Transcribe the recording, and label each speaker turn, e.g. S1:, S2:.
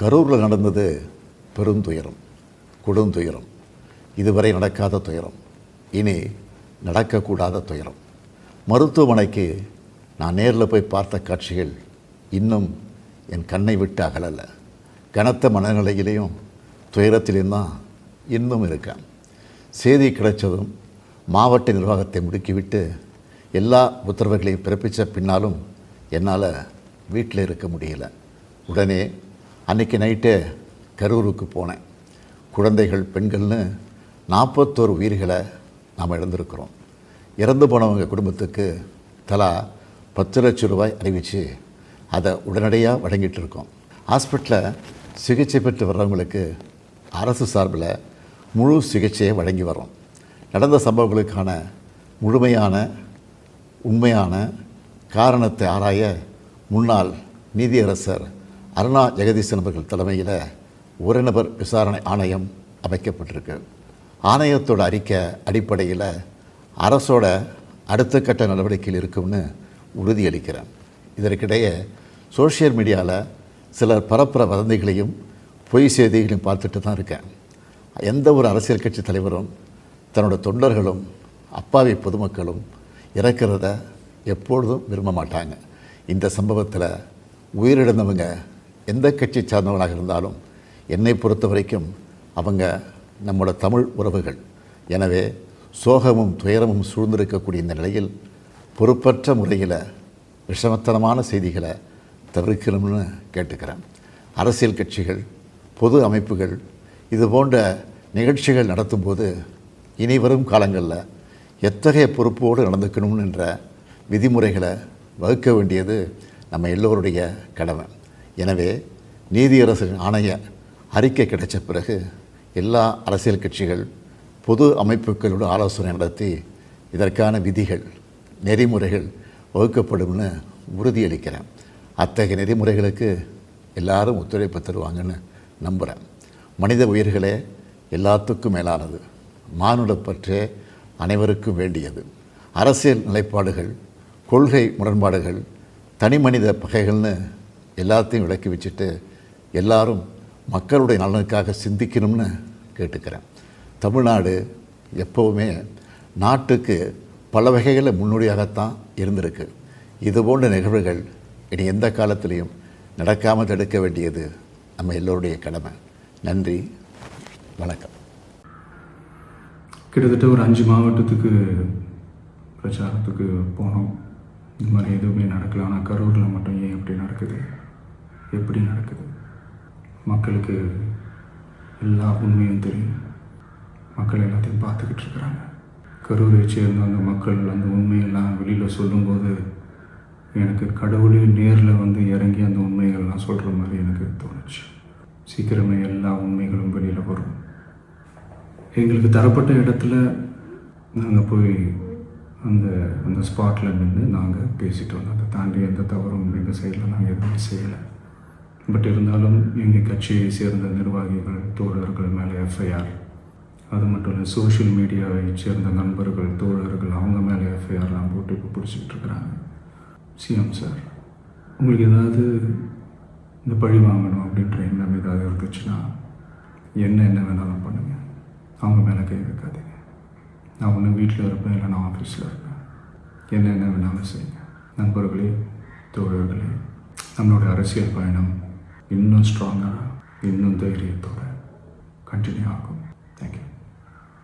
S1: கரூரில் நடந்தது பெருந்துயரம் கொடுந்துயரம் இதுவரை நடக்காத துயரம். இனி நடக்கக்கூடாத துயரம். மருத்துவமனைக்கு நான் நேரில் போய் பார்த்த காட்சிகள் இன்னும் என் கண்ணை விட்டு அகலலை. கனத்த மனநிலையிலையும் துயரத்திலையும் தான் இன்னும் இருக்கேன். செய்தி கிடைச்சதும் மாவட்ட நிர்வாகத்தை முடுக்கிவிட்டு எல்லா உத்தரவுகளையும் பிறப்பித்த பின்னாலும் என்னால் வீட்டில் இருக்க முடியல. உடனே அன்றைக்கி நைட்டே கரூருக்கு போனேன். குழந்தைகள் பெண்கள்னு நாற்பத்தோரு உயிர்களை நாம் இழந்திருக்கிறோம். இறந்து போனவங்க குடும்பத்துக்கு தலா பத்து லட்சம் ரூபாய் அறிவித்து அதை உடனடியாக வழங்கிட்டு இருக்கோம். ஹாஸ்பிட்டலில் சிகிச்சை பெற்று வர்றவங்களுக்கு அரசு சார்பில் முழு சிகிச்சையை வழங்கி வரோம் நடந்த சம்பவங்களுக்கான முழுமையான உண்மையான காரணத்தை ஆராய முன்னாள் நீதியரசர் அருணா ஜெகதீசன் அவர்கள் தலைமையில் ஒரு நபர் விசாரணை ஆணையம் அமைக்கப்பட்டிருக்கு. ஆணையத்தோட அறிக்கை அடிப்படையில் அரசோட அடுத்த கட்ட நடவடிக்கையில் இருக்கும்னு உறுதியளிக்கிறேன். இதற்கிடையே சோஷியல் மீடியாவில் சிலர் பரப்புற வதந்திகளையும் பொய் செய்திகளையும் பார்த்துட்டு தான் இருக்கேன். எந்த ஒரு அரசியல் கட்சி தலைவரும் தன்னோட தொண்டர்களும் அப்பாவி பொதுமக்களும் இறக்கிறத எப்பொழுதும் விரும்ப மாட்டாங்க. இந்த சம்பவத்தில் உயிரிழந்தவங்க எந்த கட்சி சார்ந்தவனாக இருந்தாலும் என்னை பொறுத்த வரைக்கும் அவங்க நம்மளோட தமிழ் உறவுகள். எனவே சோகமும் துயரமும் சூழ்ந்திருக்கக்கூடிய இந்த நிலையில் பொறுப்பற்ற முறையில் விஷமத்தனமான செய்திகளை தவிர்க்கணும்னு கேட்டுக்கிறேன். அரசியல் கட்சிகள் பொது அமைப்புகள் இது போன்ற நிகழ்ச்சிகள் நடத்தும்போது இனி வரும் காலங்களில் எத்தகைய பொறுப்போடு நடந்துக்கணும்னு என்ற விதிமுறைகளை வகுக்க வேண்டியது நம்ம எல்லோருடைய கடமை. எனவே நீதியரசரின் ஆணைய அறிக்கை கிடைச்ச பிறகு எல்லா அரசியல் கட்சிகள் பொது அமைப்புகளோடு ஆலோசனை நடத்தி இதற்கான விதிகள் நெறிமுறைகள் வகுக்கப்படும்னு உறுதியளிக்கிறேன். அத்தகைய நெறிமுறைகளுக்கு எல்லாரும் ஒத்துழைப்பு தருவாங்கன்னு நம்புகிறேன் மனித உயிர்களே எல்லாத்துக்கும் மேலானது. மானுடப்பற்றே அனைவருக்கும் வேண்டியது. அரசியல் நிலைப்பாடுகள் கொள்கை முரண்பாடுகள் தனி மனித பகைகள்னு எல்லாத்தையும் விளக்கி வச்சுட்டு எல்லாரும் மக்களுடைய நலனுக்காக சிந்திக்கணும்னு கேட்டுக்கிறேன். தமிழ்நாடு எப்போவுமே நாட்டுக்கு பல வகைகளில் முன்னோடியாகத்தான் இருந்திருக்கு. இது போன்ற நிகழ்வுகள் இனி எந்த காலத்திலையும் நடக்காமல் தடுக்க வேண்டியது நம்ம எல்லோருடைய கடமை. நன்றி வணக்கம்.
S2: கிட்டத்தட்ட ஒரு அஞ்சு மாவட்டத்துக்கு பிரச்சாரத்துக்கு போனோம். இந்த மாதிரி எதுவுமே நடக்கல. ஆனால் கரூரில் மட்டும் ஏன் இப்படி நடக்குது? எப்படி நடக்குது? மக்களுக்கு எல்லா உண்மையும் தெரியும். மக்கள் எல்லாத்தையும் பார்த்துக்கிட்டு இருக்கிறாங்க. கரூரை சேர்ந்த அந்த மக்கள் அந்த உண்மையெல்லாம் வெளியில் சொல்லும்போது எனக்கு கடவுளே நேரில் வந்து இறங்கி அந்த உண்மைகள்லாம் சொல்கிற மாதிரி எனக்கு தோணுச்சு. சீக்கிரமே எல்லா உண்மைகளும் வெளியில் வரும். எங்களுக்கு தரப்பட்ட இடத்துல நாங்கள் போய் அந்த அந்த ஸ்பாட்டில் நின்று நாங்கள் பேசிட்டு வந்தோம் அதை தாண்டி எந்த தவறும் எங்கள் சைடில் நாங்கள் எதுவுமே செய்யலை. பட் இருந்தாலும் எங்கள் கட்சியை சேர்ந்த நிர்வாகிகள் தோழர்கள் மேலே எஃப்ஐஆர் அது மட்டும் இல்லை சோஷியல் மீடியாவை சேர்ந்த நண்பர்கள் தோழர்கள் அவங்க மேலே எஃப்ஐஆர்லாம் போட்டு இப்போ பிடிச்சிக்கிட்டு இருக்கிறாங்க. சிஎம் சார் உங்களுக்கு ஏதாவது இந்த பழி வாங்கணும் அப்படின்ற எண்ணம் ஏதாவது இருந்துச்சுன்னா என்ன என்ன வேணாலும் பண்ணுங்கள் அவங்க மேலே கை வைக்காதீங்க. நான் ஒன்று வீட்டில் இருப்பேன் இல்லை நான் ஆஃபீஸில் இருப்பேன். என்ன என்ன வேணாலும் செய்யுங்க. நண்பர்களே தோழர்களே நம்மளுடைய அரசியல் பயணம் ಇನ್ನೂ ಸ್ಟ್ರಾಂಗಾಗ ಇನ್ನೂ ಧೈರ್ಯತೋಡೆ ಕಂಟಿನ್ಯೂ ಆಗು ಥ್ಯಾಂಕ್ ಯು